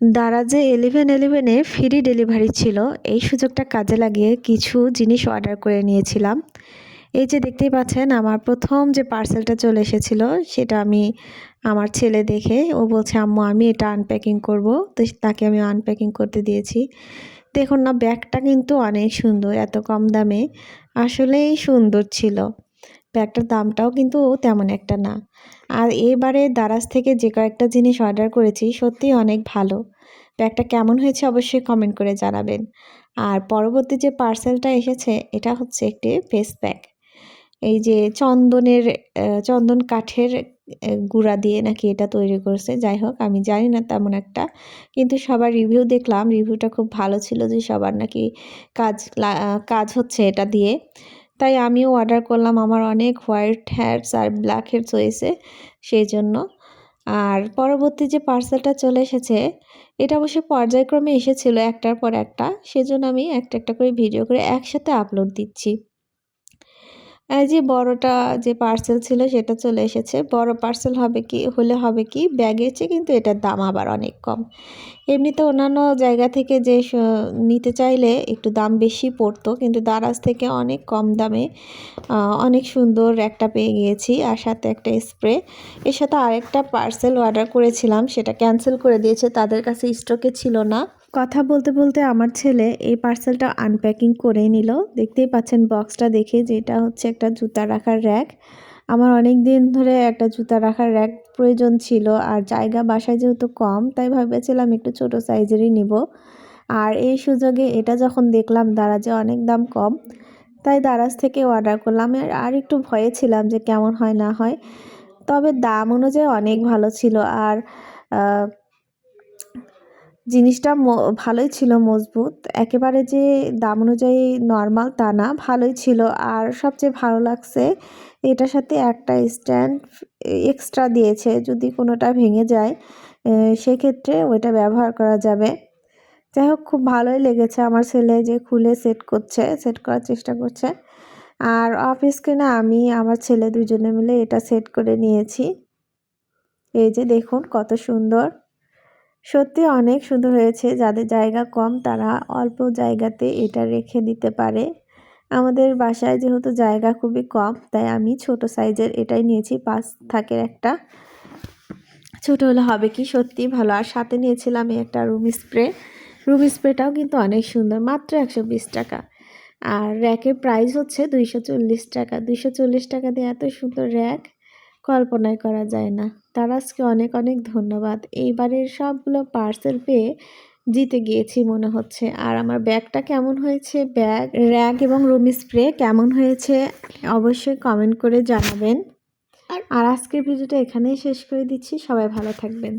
দারাজে eleven এলিভেনে free delivery ছিল, এই সুযোগটা কাজে লাগিয়ে কিছু জিনিস অর্ডার করে নিয়েছিলাম। এই যে দেখতেই পাচ্ছেন, আমার প্রথম যে পার্সেলটা চলে এসেছিল, সেটা আমি আমার ছেলে দেখে, ও বলছে, আম্মু, আমি এটা আনপ্যাকিং করব। তো তাকে আমি আনপ্যাকিং করতে দিয়েছি। দেখুন না, ব্যাগটা কিন্তু অনেক সুন্দর, এত কম দামে। আসলেই সুন্দর ছিল। ব্যাগটার দামটাও কিন্তু তেমন একটা না। আর এবারে দারাজ থেকে যে কয়েকটা জিনিস অর্ডার করেছি, সত্যিই অনেক ভালো। ব্যাগটা কেমন হয়েছে অবশ্যই কমেন্ট করে জানাবেন। আর পরবর্তী যে পার্সেলটা এসেছে, এটা হচ্ছে একটি ফেস প্যাক এই যে চন্দনের চন্দন কাঠের গুঁড়া দিয়ে নাকি এটা তৈরি করছে, যাই হোক, আমি জানি না তেমন একটা। কিন্তু সবার রিভিউ দেখলাম রিভিউটা খুব ভালো ছিল যে সবার নাকি কাজ কাজ হচ্ছে এটা দিয়ে। তাই আমিও অর্ডার করলাম আমার অনেক হোয়াইট হেয়ারস আর ব্ল্যাক হেয়ারস হয়েছে সেই জন্য। আর পরবর্তী যে পার্সেলটা চলে এসেছে, এটা অবশ্যই পর্যায়ক্রমে এসেছিল একটার পর একটা, সেজন্য আমি একটা একটা করে ভিডিও করে একসাথে আপলোড দিচ্ছি। যে বড়টা যে পার্সেল ছিল সেটা চলে এসেছে। বড় পার্সেল হবে কি, হলে হবে কি ব্যাগের চেয়ে কিন্তু এটার দাম আবার অনেক কম। এমনিতে অন্যান্য জায়গা থেকে যে নিতে চাইলে একটু দাম বেশি পড়তো, কিন্তু দারাজ থেকে অনেক কম দামে অনেক সুন্দর একটা পেয়ে গিয়েছি। আর সাথে একটা স্প্রে এর সাথে আরেকটা পার্সেল অর্ডার করেছিলাম, সেটা ক্যান্সেল করে দিয়েছে, তাদের কাছে স্টকে ছিল না। কথা বলতে বলতে আমার ছেলে এই পার্সেলটা আনপ্যাকিং করে নিল। দেখতেই পাচ্ছেন বক্সটা দেখে যে এটা হচ্ছে একটা জুতা রাখার র্যাক আমার অনেক দিন ধরে একটা জুতা রাখার র্যাক প্রয়োজন ছিল আর জায়গা বাসায় যেহেতু কম, তাই ভেবেছিলাম একটু ছোট সাইজেরই নিব। আর এই সুযোগে এটা যখন দেখলাম দারাজে অনেক দাম কম, তাই দারাজ থেকে অর্ডার করলাম। আর একটু ভয়ে ছিলাম যে কেমন হয় না হয়। তবে দাম অনুযায়ী অনেক ভালো ছিল। আর জিনিসটা ভালোই ছিল মজবুত। একেবারে যে দাম অনুযায়ী নর্মাল তা না, ভালোই ছিল। আর সবচেয়ে ভালো লাগছে, এটার সাথে একটা স্ট্যান্ড এক্সট্রা দিয়েছে। যদি কোনোটা ভেঙে যায় সেক্ষেত্রে ওইটা ব্যবহার করা যাবে। যাই হোক, খুব ভালোই লেগেছে আমার ছেলে যে খুলে সেট করছে সেট করার চেষ্টা করছে। আর অফ স্ক্রিনে আমি, আমার ছেলে দুজনে মিলে এটা সেট করে নিয়েছি। এই যে দেখুন, কত সুন্দর। সত্যি অনেক সুন্দর হয়েছে। যাদের জায়গা কম, তারা অল্প জায়গাতে এটা রেখে দিতে পারে। আমাদের বাসায় যেহেতু জায়গা খুবই কম, তাই আমি ছোট সাইজের এটাই নিয়েছি। পাঁচ থাকের একটা। ছোট হলে হবে কি? সত্যি ভালো। আর সাথে নিয়েছিলাম একটা রুম স্প্রে। রুম স্প্রেটাও কিন্তু অনেক সুন্দর, মাত্র একশো বিশ টাকা। আর র্যাকের প্রাইস হচ্ছে দুইশো চল্লিশ টাকা। দুইশো চল্লিশ টাকা দিয়ে এত সুন্দর র্যাক। কল্পনাই করা যায় না। তারাজকে অনেক অনেক ধন্যবাদ। এইবারের সবগুলো পার্সেল পেয়ে জিতে গিয়েছি মনে হচ্ছে। আর আমার ব্যাগটা কেমন হয়েছে? ব্যাগ, র্যাগ এবং রুম স্প্রে কেমন হয়েছে? অবশ্যই কমেন্ট করে জানাবেন। আর আজকের ভিডিওটা এখানেই শেষ করে দিচ্ছি। সবাই ভালো থাকবেন।